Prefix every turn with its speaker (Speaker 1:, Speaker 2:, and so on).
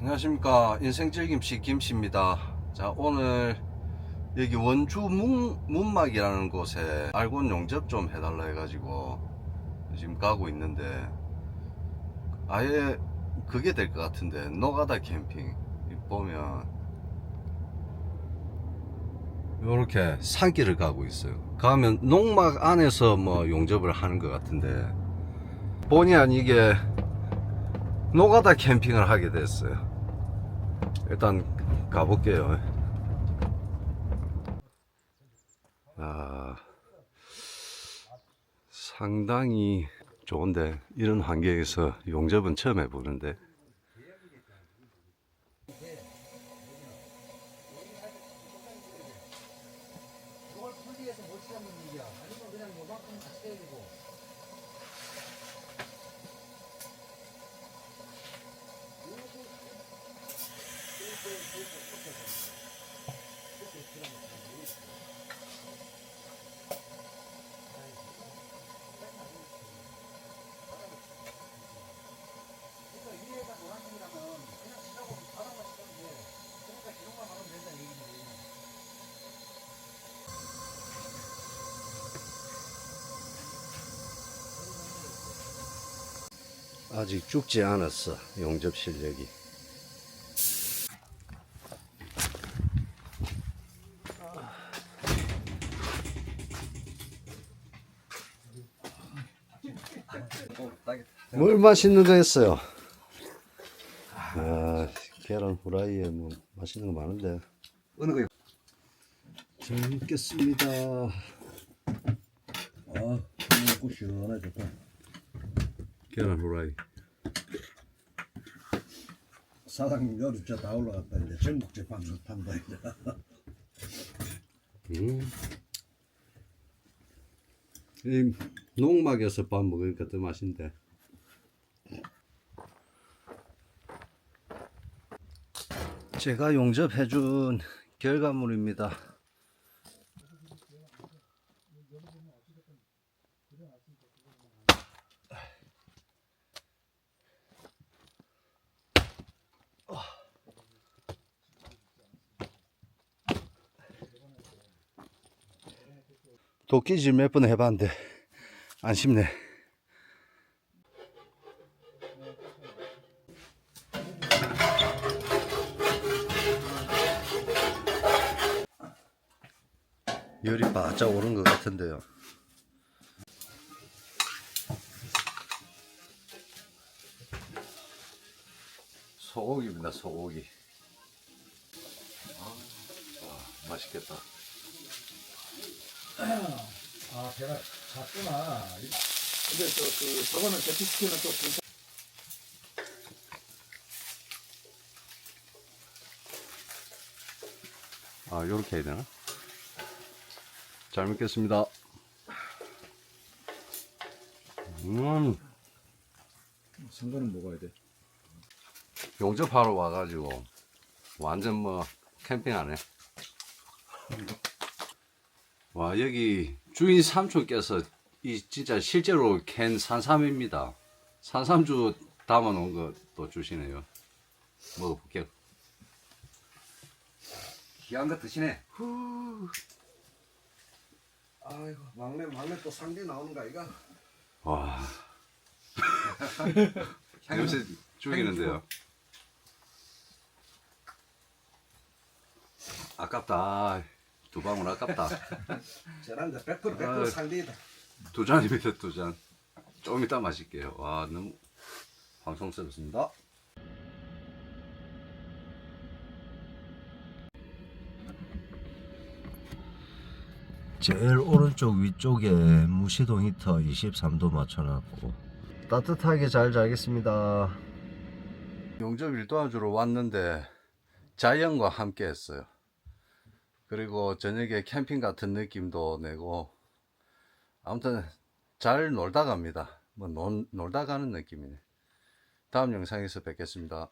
Speaker 1: 안녕하십니까. 인생질김씨 김씨입니다. 자 오늘 여기 원주 문, 문막이라는 곳에 알곤 용접 좀 해달라 해가지고 지금 가고 있는데 아예 그게 될 것 같은데 노가다 캠핑 이 보면 요렇게 산길을 가고 있어요. 가면 농막 안에서 뭐 용접을 하는 것 같은데 본의 아니게 노가다 캠핑을 하게 됐어요. 일단 가볼게요. 아, 상당히 좋은데 이런 환경에서 용접은 처음 해보는데 아직 죽지 않았어 용접 실력이. 뭘 맛있는 거 했어요? 아, 계란 후라이에 뭐 맛있는 거 많은데.
Speaker 2: 어느 거요?
Speaker 1: 잘 먹겠습니다.
Speaker 2: 아, 먹고 시원하게 좋다.
Speaker 1: 계란 후라이.
Speaker 2: 사장님 요리 저다 올라갔다 이제 전국제 방송 탄다 이제.
Speaker 1: 음. 이 농막에서 밥 먹으니까 더 맛있는데. 제가 용접해준 결과물입니다. 도끼질 몇 번 해봤는데 안 쉽네. 열이 바짝 오른 것 같은데요. 소고기입니다, 소고기. 아, 와, 맛있겠다.
Speaker 3: 아, 배가 작구나. 근데 또, 그, 저거는 제피스키는 또, 괜찮-
Speaker 1: 아, 요렇게 해야 되나? 잘 먹겠습니다. 음,
Speaker 2: 선거는 먹어야 돼.
Speaker 1: 용접하러 와가지고, 완전 뭐, 캠핑하네. 와, 여기 주인 삼촌께서 이 진짜 실제로 캔 산삼입니다. 산삼주 담아놓은 것도 주시네요. 먹어볼게요.
Speaker 2: 귀한 거 드시네. 아이고 막내 막내 또 상대 나오는 거 아이가?
Speaker 1: 와. 냄새 죽이는데요. 아깝다. 두 방울 아깝다.
Speaker 2: 저랑 100% 100%
Speaker 1: 아유.
Speaker 2: 상대이다.
Speaker 1: 두 잔입니다, 두 잔. 좀 이따 마실게요. 와, 너무 방송스럽습니다. 제일 오른쪽 위쪽에 무시동 히터 23도 맞춰놨고 따뜻하게 잘 자겠습니다. 용접 일 도와주러 왔는데 자연과 함께 했어요. 그리고 저녁에 캠핑 같은 느낌도 내고 아무튼 잘 놀다 갑니다. 뭐 놀, 놀다 가는 느낌이네. 다음 영상에서 뵙겠습니다.